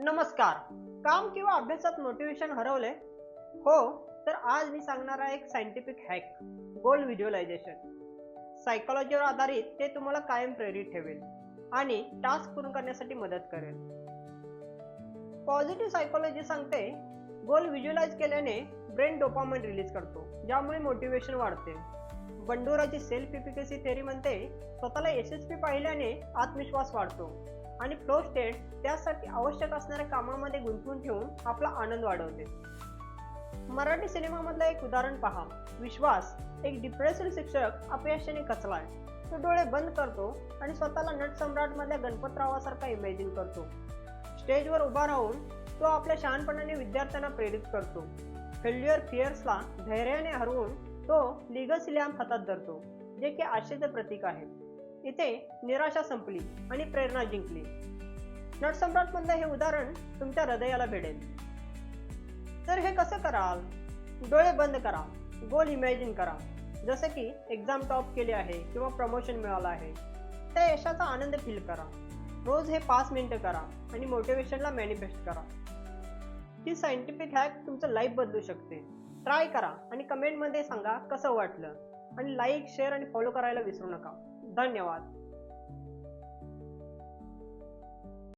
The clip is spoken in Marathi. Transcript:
नमस्कार. काम किंवा अभ्यासात मोटिवेशन हरवले? हो तर आज मी सांगणार आहे एक सायंटिफिक हॅक गोल व्हिज्युअलायझेशन सायकोलॉजीवर आधारित ते तुम्हाला कायम प्रेरित ठेवेल आणि टास्क पूर्ण करण्यासाठी मदत करेल. पॉझिटिव्ह सायकोलॉजी सांगते गोल व्हिज्युअलाइज केल्याने ब्रेन डोपामाइन रिलीज करतो ज्यामुळे मोटिवेशन वाढते. बंडोराची सेल्फ इफिकसी थेअरी म्हणते स्वतःला यशस्वी पाहिल्याने आत्मविश्वास वाढतो. आणि फ्लो स्टेट त्यासाठी आवश्यक असणाऱ्या कामामध्ये गुंतवून ठेवून आपला आनंद वाढवते. मराठी सिनेमामधलं एक उदाहरण पहा. विश्वास एक डिप्रेशन शिक्षक अपयशाने कचलाय. तो डोळे बंद करतो आणि स्वतःला नट सम्राट गणपतरावासारखा इमॅजिन करतो. स्टेजवर उभा राहून तो आपल्या शहाणपणाने विद्यार्थ्यांना प्रेरित करतो. फेल्युअर फिअर्सला धैर्याने हरवून तो लिगल लॅम्प हातात धरतो जे की आशेचं प्रतीक आहे. इथे निराशा संपली आणि प्रेरणा जिंकली. नटसम्राटमधलं हे उदाहरण तुमच्या हृदयाला भेटेल. तर हे कसं कराल? डोळे बंद करा गोल इमॅजिन करा. जसं की एक्झाम टॉप केले आहे किंवा प्रमोशन मिळालं आहे. त्या यशाचा आनंद फील करा. रोज हे पाच मिनटं करा आणि मोटिवेशनला मॅनिफेस्ट करा. ही सायंटिफिक हॅक तुमचं लाईफ बदलू शकते. ट्राय करा आणि कमेंटमध्ये सांगा कसं वाटलं. आणि लाईक शेअर आणि फॉलो करायला विसरू नका. धन्यवाद.